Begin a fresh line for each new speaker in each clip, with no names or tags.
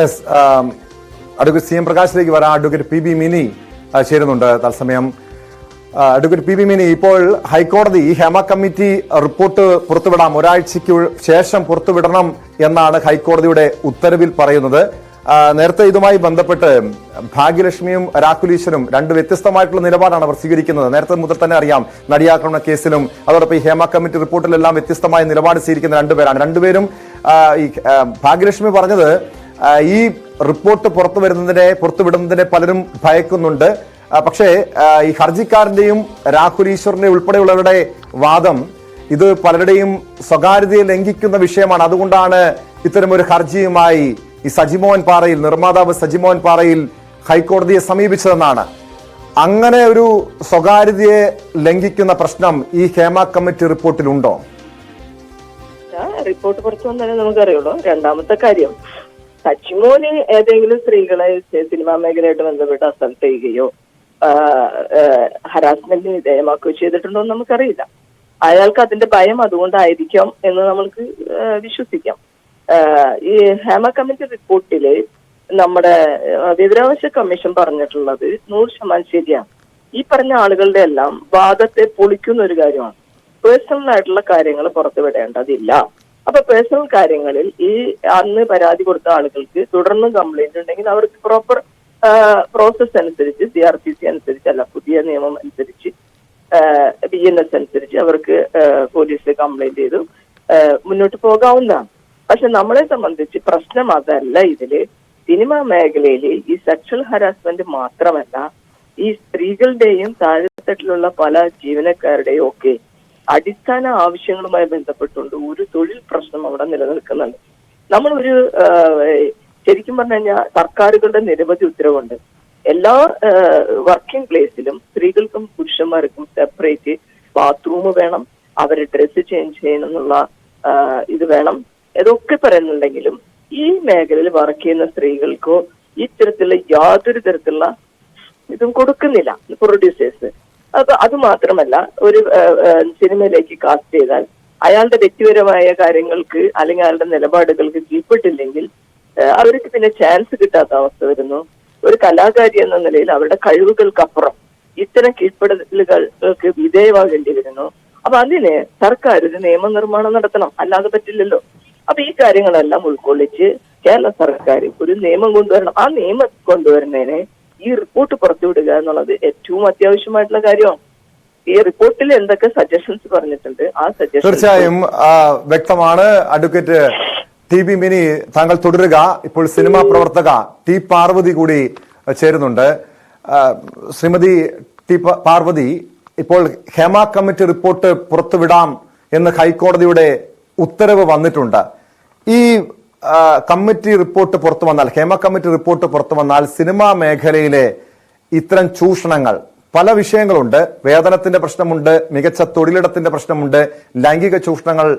Yes advocate C M പ്രകാശിലേക്ക് വരാം advocate P B mini ചേരുന്നുണ്ട് തത്സമയം. അഡ്വക്കേറ്റ് പി ബി മിനി ഇപ്പോൾ ഹൈക്കോടതി ഈ ഹേമ കമ്മിറ്റി റിപ്പോർട്ട് പുറത്തുവിടാം. ഒരാഴ്ചയ്ക്ക് ശേഷം പുറത്തുവിടണം എന്നാണ് ഹൈക്കോടതിയുടെ ഉത്തരവിൽ പറയുന്നത്. നേരത്തെ ഇതുമായി ബന്ധപ്പെട്ട് ഭാഗ്യലക്ഷ്മിയും രാഹുലീശ്വരും രണ്ട് വ്യത്യസ്തമായിട്ടുള്ള നിലപാടാണ് അവർ സ്വീകരിക്കുന്നത്. നേരത്തെ മുതൽ തന്നെ അറിയാം നടിയാക്രമണ കേസിലും അതോടൊപ്പം ഈ ഹേമ കമ്മിറ്റി റിപ്പോർട്ടിലെല്ലാം വ്യത്യസ്തമായ നിലപാട് സ്വീകരിക്കുന്ന രണ്ടുപേരാണ്. രണ്ടുപേരും ഈ ഭാഗ്യലക്ഷ്മി പറഞ്ഞത് ഈ റിപ്പോർട്ട് പുറത്തു വരുന്നതിനെ പുറത്തുവിടുന്നതിനെ പലരും ഭയക്കുന്നുണ്ട്. പക്ഷേ ഈ ഹർജിക്കാരന്റെയും രാഹുൽ ഈശ്വറിനെ ഉൾപ്പെടെയുള്ളവരുടെ വാദം ഇത് പലരുടെയും സ്വകാര്യതയെ ലംഘിക്കുന്ന വിഷയമാണ്. അതുകൊണ്ടാണ് ഇത്തരമൊരു ഹർജിയുമായി ഈ സജിമോഹൻ പാറയിൽ നിർമ്മാതാവ് സജിമോഹൻ പാറയിൽ ഹൈക്കോടതിയെ സമീപിച്ചതെന്നാണ്. അങ്ങനെ ഒരു സ്വകാര്യതയെ ലംഘിക്കുന്ന പ്രശ്നം ഈ ഹേമ കമ്മിറ്റി റിപ്പോർട്ടിലുണ്ടോ?
റിപ്പോർട്ട് പുറത്തു വന്നാലേ നമുക്കറിയുള്ളൂ. രണ്ടാമത്തെ കാര്യം സച്ചിമോന് ഏതെങ്കിലും സ്ത്രീകളെ സിനിമാ മേഖലയായിട്ട് ബന്ധപ്പെട്ട് അസൾട്ട് ചെയ്യുകയോ ഹരാസ്മെന്റിന് വിധേയമാക്കുകയോ ചെയ്തിട്ടുണ്ടോ എന്ന് നമുക്കറിയില്ല. അയാൾക്ക് അതിന്റെ ഭയം അതുകൊണ്ടായിരിക്കാം എന്ന് നമ്മൾക്ക് വിശ്വസിക്കാം. ഈ ഹേമ കമ്മിറ്റി റിപ്പോർട്ടിൽ നമ്മുടെ വിവരാവകാശ കമ്മീഷൻ പറഞ്ഞിട്ടുള്ളത് നൂറ് ശതമാനം ശരിയാണ്. ഈ പറഞ്ഞ ആളുകളുടെ എല്ലാം വാദത്തെ പൊളിക്കുന്ന ഒരു കാര്യമാണ്. പേഴ്സണൽ ആയിട്ടുള്ള കാര്യങ്ങൾ പുറത്തുവിടേണ്ടതില്ല. അപ്പൊ പേഴ്സണൽ കാര്യങ്ങളിൽ ഈ അന്ന് പരാതി കൊടുത്ത ആളുകൾക്ക് തുടർന്ന് കംപ്ലൈന്റ് ഉണ്ടെങ്കിൽ അവർക്ക് പ്രോപ്പർ പ്രോസസ് അനുസരിച്ച് സി ആർ പി സി അനുസരിച്ച് അല്ല പുതിയ നിയമം അനുസരിച്ച് ബി എൻ എസ് അനുസരിച്ച് അവർക്ക് പോലീസിൽ കംപ്ലൈന്റ് ചെയ്തു. മുന്നോട്ട് പോകാവുന്നതാണ് പക്ഷെ നമ്മളെ സംബന്ധിച്ച് പ്രശ്നം അതല്ല ഇതിൽ. സിനിമാ മേഖലയിൽ ഈ സെക്ഷൽ ഹരാസ്മെന്റ് മാത്രമല്ല ഈ സ്ത്രീകളുടെയും താഴെത്തട്ടിലുള്ള പല ജീവനക്കാരുടെയും ഒക്കെ അടിസ്ഥാന ആവശ്യങ്ങളുമായി ബന്ധപ്പെട്ടുകൊണ്ട് ഒരു തൊഴിൽ പ്രശ്നം അവിടെ നിലനിൽക്കുന്നുണ്ട്. നമ്മളൊരു ശരിക്കും പറഞ്ഞു കഴിഞ്ഞാൽ സർക്കാരുകളുടെ നിരവധി ഉത്തരവുണ്ട്. എല്ലാ വർക്കിംഗ് പ്ലേസിലും സ്ത്രീകൾക്കും പുരുഷന്മാർക്കും സെപ്പറേറ്റ് ബാത്റൂം വേണം. അവരെ ഡ്രസ്സ് ചേഞ്ച് ചെയ്യണം എന്നുള്ള ഇത് വേണം. ഇതൊക്കെ പറയുന്നുണ്ടെങ്കിലും ഈ മേഖലയിൽ വർക്ക് ചെയ്യുന്ന സ്ത്രീകൾക്കോ ഇത്തരത്തിലുള്ള യാതൊരു തരത്തിലുള്ള ഇതും കൊടുക്കുന്നില്ല. പ്രൊഡ്യൂസേഴ്സ് അപ്പൊ അത് മാത്രമല്ല ഒരു സിനിമയിലേക്ക് കാസ്റ്റ് ചെയ്താൽ അയാളുടെ വ്യക്തിപരമായ കാര്യങ്ങൾക്ക് അല്ലെങ്കിൽ അയാളുടെ നിലപാടുകൾക്ക് കീഴ്പ്പെട്ടില്ലെങ്കിൽ അവർക്ക് പിന്നെ ചാൻസ് കിട്ടാത്ത അവസ്ഥ വരുന്നു. ഒരു കലാകാരി എന്ന നിലയിൽ അവരുടെ കഴിവുകൾക്കപ്പുറം ഇത്തരം കീഴ്പ്പെടലുകൾക്ക് വിധേയമാകേണ്ടി വരുന്നു. അപ്പൊ അതിന് സർക്കാർ ഒരു നിയമനിർമ്മാണം നടത്തണം. അല്ലാതെ പറ്റില്ലല്ലോ. അപ്പൊ ഈ കാര്യങ്ങളെല്ലാം ഉൾക്കൊള്ളിച്ച് കേരള സർക്കാർ ഒരു നിയമം കൊണ്ടുവരണം. ആ നിയമം കൊണ്ടുവരുന്നതിന് ഈ റിപ്പോർട്ട് പുറത്തുവിടുക എന്നുള്ളത് ഏറ്റവും അത്യാവശ്യമായിട്ടുള്ള കാര്യമാണ്. ഈ റിപ്പോർട്ടിൽ എന്തൊക്കെ സജഷൻസ് പറഞ്ഞിട്ടുണ്ട്? ആ സജഷൻ
തീർച്ചയായും വ്യക്തമാണ്. അഡ്വക്കേറ്റ് ടി ബി മിനി താങ്കൾ തുടരുക. ഇപ്പോൾ സിനിമാ പ്രവർത്തക ടി പാർവതി കൂടി ചേരുന്നുണ്ട്. ശ്രീമതി ടി പാർവതി ഇപ്പോൾ ഹേമ കമ്മിറ്റി റിപ്പോർട്ട് പുറത്തുവിടാം എന്ന് ഹൈക്കോടതിയുടെ ഉത്തരവ് വന്നിട്ടുണ്ട്. ഈ കമ്മിറ്റി റിപ്പോർട്ട് പുറത്തു വന്നാൽ ഹേമ കമ്മിറ്റി റിപ്പോർട്ട് പുറത്തു വന്നാൽ സിനിമാ മേഖലയിലെ ഇത്തരം ചൂഷണങ്ങൾ പല വിഷയങ്ങളുണ്ട്. വേതനത്തിന്റെ പ്രശ്നമുണ്ട് മികച്ച തൊഴിലിടത്തിന്റെ പ്രശ്നമുണ്ട് ലൈംഗിക ചൂഷണങ്ങൾ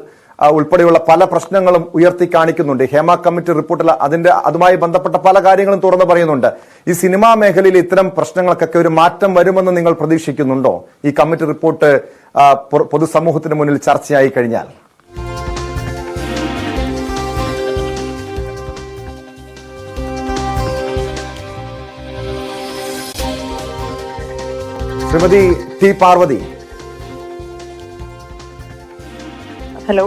ഉൾപ്പെടെയുള്ള പല പ്രശ്നങ്ങളും ഉയർത്തി കാണിക്കുന്നുണ്ട്. ഹേമ കമ്മിറ്റി റിപ്പോർട്ടിൽ അതിന്റെ അതുമായി ബന്ധപ്പെട്ട പല കാര്യങ്ങളും തുറന്നു പറയുന്നുണ്ട്. ഈ സിനിമാ മേഖലയിൽ ഇത്തരം പ്രശ്നങ്ങൾക്കൊക്കെ ഒരു മാറ്റം വരുമെന്ന് നിങ്ങൾ പ്രതീക്ഷിക്കുന്നുണ്ടോ? ഈ കമ്മിറ്റി റിപ്പോർട്ട് പൊതുസമൂഹത്തിന് മുന്നിൽ ചർച്ചയായി കഴിഞ്ഞാൽ. ശ്രീമതി ടി പാർവതി.
ഹലോ?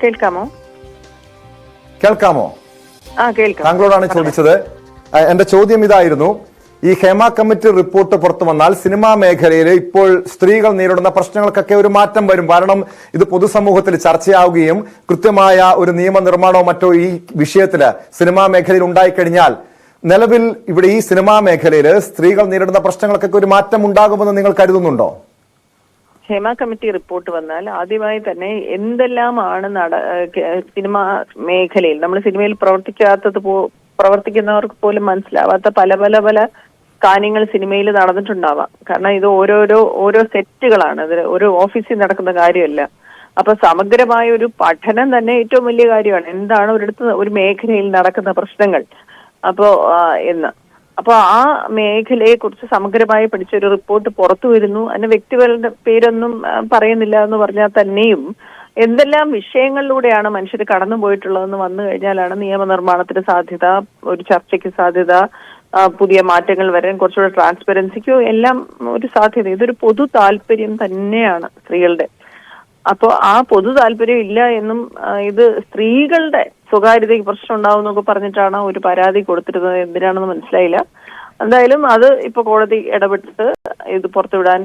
കേൾക്കാമോ?
കേൾക്കാമോ? താങ്കളോടാണ് ചോദിച്ചത്. എന്റെ ചോദ്യം ഇതായിരുന്നു. ഈ ഹേമ കമ്മിറ്റി റിപ്പോർട്ട് പുറത്തു വന്നാൽ സിനിമാ മേഖലയിൽ ഇപ്പോൾ സ്ത്രീകൾ നേരിടുന്ന പ്രശ്നങ്ങൾക്കൊക്കെ ഒരു മാറ്റം വരും. കാരണം ഇത് പൊതുസമൂഹത്തിൽ ചർച്ചയാവുകയും കൃത്യമായ ഒരു നിയമനിർമ്മാണമോ മറ്റോ ഈ വിഷയത്തിൽ സിനിമാ മേഖലയിൽ ഉണ്ടായിക്കഴിഞ്ഞാൽ നിലവിൽ ഇവിടെ ഈ സിനിമാ മേഖലയിൽ സ്ത്രീകൾ നേരിടുന്ന പ്രശ്നങ്ങൾക്കൊക്കെ ഒരു മാറ്റം ഉണ്ടാകുമെന്ന് നിങ്ങൾ കരുതുന്നുണ്ടോ?
ഹേമ കമ്മിറ്റി റിപ്പോർട്ട് വന്നാൽ ആദ്യമായി തന്നെ എന്തെല്ലാമാണ് നട സിനിമ മേഖലയിൽ നമ്മൾ സിനിമയിൽ പ്രവർത്തിക്കാത്തത് പോ പ്രവർത്തിക്കുന്നവർക്ക് പോലും മനസ്സിലാവാത്ത പല പല പല കാര്യങ്ങൾ സിനിമയിൽ നടന്നിട്ടുണ്ടാവാം. കാരണം ഇത് ഓരോരോ ഓരോ സെറ്റുകളാണ്. ഇത് ഒരു ഓഫീസിൽ നടക്കുന്ന കാര്യമല്ല. അപ്പൊ സമഗ്രമായ ഒരു പഠനം തന്നെ ഏറ്റവും വലിയ കാര്യമാണ്. എന്താണ് ഒരിടത്ത് ഒരു മേഖലയിൽ നടക്കുന്ന പ്രശ്നങ്ങൾ? അപ്പോ എന്ന്. അപ്പൊ ആ മേഖലയെ കുറിച്ച് സമഗ്രമായി പഠിച്ച ഒരു റിപ്പോർട്ട് പുറത്തു വരുന്നു. അതിന് വ്യക്തികളുടെ പേരൊന്നും പറയുന്നില്ല എന്ന് പറഞ്ഞാൽ തന്നെയും എന്തെല്ലാം വിഷയങ്ങളിലൂടെയാണ് മനുഷ്യർ കടന്നു പോയിട്ടുള്ളതെന്ന് വന്നു കഴിഞ്ഞാലാണ് നിയമനിർമ്മാണത്തിന് സാധ്യത ഒരു ചർച്ചയ്ക്ക് സാധ്യത പുതിയ മാറ്റങ്ങൾ വരാൻ കുറച്ചുകൂടെ ട്രാൻസ്പെറൻസിക്കോ എല്ലാം ഒരു സാധ്യത. ഇതൊരു പൊതു താല്പര്യം തന്നെയാണ് സ്ത്രീകളുടെ. അപ്പോൾ ആ പൊതു താല്പര്യം ഇല്ല എന്നും ഇത് സ്ത്രീകളുടെ സ്വകാര്യതയ്ക്ക് പ്രശ്നം ഉണ്ടാവും എന്നൊക്കെ പറഞ്ഞിട്ടാണ് ഒരു പരാതി കൊടുത്തിരുന്നത്. എന്തിനാണെന്ന് മനസ്സിലായില്ല. എന്തായാലും അത് ഇപ്പൊ കോടതി ഇടപെട്ടിട്ട് ഇത് പുറത്തുവിടാൻ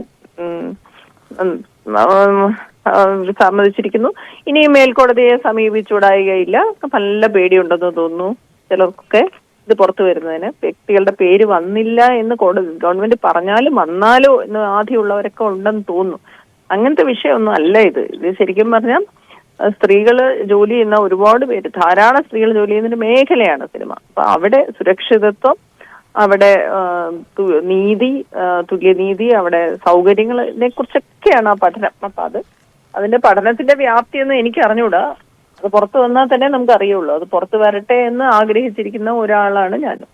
സമ്മതിച്ചിരിക്കുന്നു. ഇനി മേൽക്കോടതിയെ സമീപിച്ചുകൂടായികയില്ല നല്ല പേടിയുണ്ടെന്ന് തോന്നുന്നു ചിലർക്കൊക്കെ ഇത് പുറത്തു വരുന്നതിന്. വ്യക്തികളുടെ പേര് വന്നില്ല എന്ന് കോടതി ഗവൺമെന്റ് പറഞ്ഞാലും വന്നാലോ എന്ന് ആദ്യമുള്ളവരൊക്കെ ഉണ്ടെന്ന് തോന്നുന്നു. അങ്ങനത്തെ വിഷയമൊന്നും അല്ല ഇത്. ഇത് ശരിക്കും പറഞ്ഞാൽ സ്ത്രീകൾ ജോലി ചെയ്യുന്ന ഒരുപാട് പേര് ധാരാളം സ്ത്രീകൾ ജോലി ചെയ്യുന്ന ഒരു മേഖലയാണ് സിനിമ. അപ്പൊ അവിടെ സുരക്ഷിതത്വം അവിടെ നീതി തുല്യനീതി അവിടെ സൗകര്യങ്ങളെ കുറിച്ചൊക്കെയാണ് ആ പഠനം. അപ്പൊ അത് അതിന്റെ പഠനത്തിന്റെ വ്യാപ്തി എന്ന് എനിക്ക് അറിഞ്ഞൂടാ. അത് പുറത്തു വന്നാൽ തന്നെ നമുക്ക് അറിയുള്ളൂ. അത് പുറത്തു വരട്ടെ എന്ന് ആഗ്രഹിച്ചിരിക്കുന്ന ഒരാളാണ് ഞാനും.